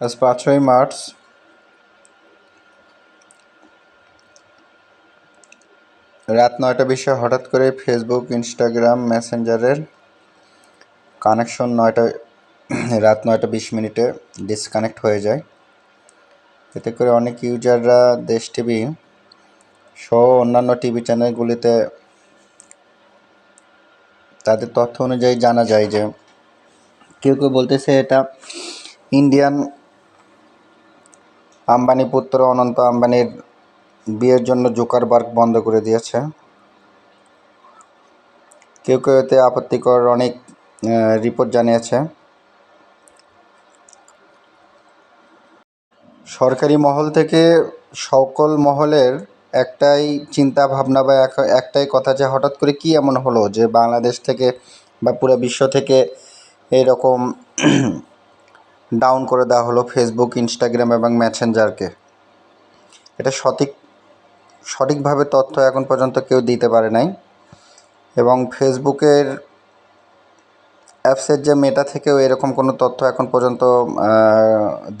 আজ পাঁচই মার্চ। রাত নয়টা বিশে হঠাৎ করে ফেসবুক ইনস্টাগ্রাম মেসেঞ্জারের কানেকশন নয়টা, রাত নয়টা বিশ মিনিটে ডিসকানেক্ট হয়ে যায়। এতে করে অনেক ইউজাররা, দেশ টিভি সহ অন্যান্য টিভি চ্যানেলগুলিতে তাদের তথ্য অনুযায়ী জানা যায় যে, কেউ কেউ বলতেছে এটা ইন্ডিয়ান আম্বানি পুত্র অনন্ত আম্বানির বিয়ের জন্য জোকারবার্গ বন্ধ করে দিয়েছে। কেউ কেউ এতে আপত্তিকর অনেক রিপোর্ট জানিয়েছে। সরকারি মহল থেকে সকল মহলের একটাই চিন্তা ভাবনা বা এক- একটাই কথা যে হঠাৎ করে কি এমন হলো যে বাংলাদেশ থেকে বা পুরো বিশ্ব থেকে এইরকম ডাউন করে দেওয়া হলো ফেসবুক ইনস্টাগ্রাম এবং মেসেঞ্জারকে এটা সঠিক, সঠিকভাবে তথ্য এখন পর্যন্ত কেউ দিতে পারে নাই। এবং ফেসবুকের অ্যাপসের যে মেটা থেকেও এরকম কোনো তথ্য এখন পর্যন্ত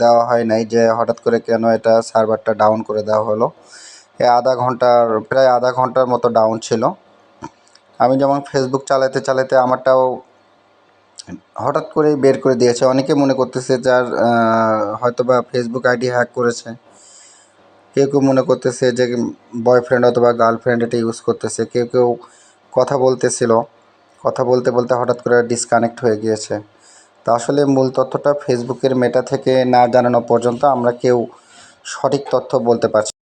দেওয়া হয় নাই যে হঠাৎ করে কেন এটা সার্ভারটা ডাউন করে দেওয়া হলো। এ আধা ঘণ্টার, প্রায় আধা ঘণ্টার মতো ডাউন ছিল। আমি যেমন ফেসবুক চালাতে চালাতে আমারটাও হঠাৎ করেই বের করে দিয়েছে। অনেকে মনে করতেছে যার আহ, হয়তোবা ফেসবুক আইডি হ্যাক করেছে। কেউ কেউ মনে করতেছে যে বয়ফ্রেন্ড অথবা গার্লফ্রেন্ড এটা ইউজ করতেছে। কেউ কেউ কথা বলতেছিল। কথা বলতে বলতে হঠাৎ করে ডিসকানেক্ট হয়ে গিয়েছে। তো আসলে মূল তথ্যটা ফেসবুকের মেটা থেকে না জানানো পর্যন্ত আমরা কেউ সঠিক তথ্য বলতে পারছি।